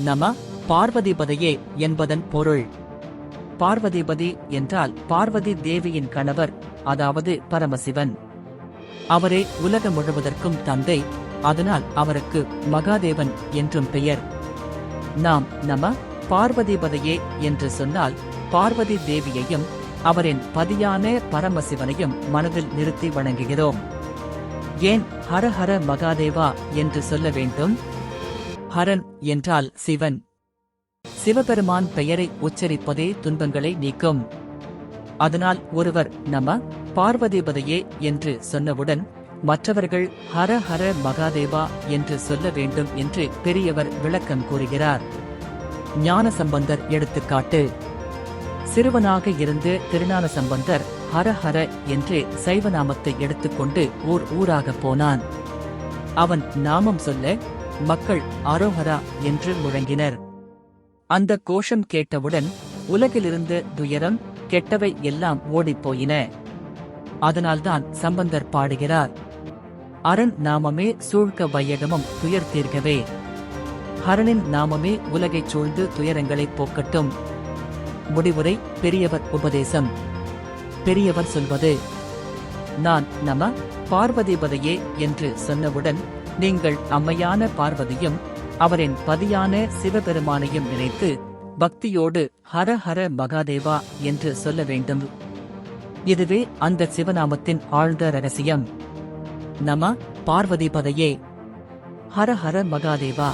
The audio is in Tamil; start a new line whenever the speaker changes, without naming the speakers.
நம பார்வதிபதையே என்பதன் பொருள். பார்வதிபதி என்றால் பார்வதி தேவியின் கணவர் அதாவது பரமசிவன். அவரே உலகம் முழுவதற்கும் தந்தை அதனால் அவருக்கு மகாதேவன் என்றும் பெயர். நாம் நம பார்வதிபதையே என்று சொன்னால் பார்வதி தேவியையும் அவரின் பதியான பரமசிவனையும் மனதில் நிறுத்தி வணங்குகிறோம். ஏன் ஹர ஹர மகாதேவா என்று சொல்ல வேண்டும்? ஹரன் என்றால் சிவன். சிவபெருமான் பெயரை உச்சரிப்பதே துன்பங்களை நீக்கும். அதனால் ஒருவர் நம பார்வதிபதையே என்று சொன்னவுடன் மற்றவர்கள் ஹர ஹர மகாதேவா என்று சொல்ல வேண்டும் என்று பெரியவர் விளக்கம் கூறுகிறார். ஞான சம்பந்தர் எடுத்துக்காட்டு. சிறுவனாக இருந்து திருஞான சம்பந்தர் ஹர ஹர என்று சைவ நாமத்தை எடுத்துக்கொண்டு ஊர் ஊராக போனான். அவன் நாமம் சொல்ல மக்கள் அரோஹரா என்று முழங்கினர். அந்த கோஷம் கேட்டவுடன் உலகிலிருந்து துயரம் கெட்டவை எல்லாம் ஓடிப்போயின. அதனால்தான் சம்பந்தர் பாடுகிறார். அரண் நாமமே சூழ்க்க வையகமும் துயர் தீர்க்கவே. ஹரனின் நாமமே உலகைச் சூழ்ந்து துயரங்களைப் போக்கட்டும். முடிவுரை பெரியவர் உபதேசம். பெரியவர் சொல்வது நான் நம பார்வதிபதையே என்று சொன்னவுடன் நீங்கள் அம்மையான பார்வதியும் அவரின் பதியான சிவபெருமானையும் நினைத்து பக்தியோடு ஹர ஹர மகாதேவா என்று சொல்ல வேண்டும். இதுவே அந்த சிவநாமத்தின் ஆழ்ந்த ரகசியம். நம பார்வதிபதையே ஹர ஹர மகாதேவா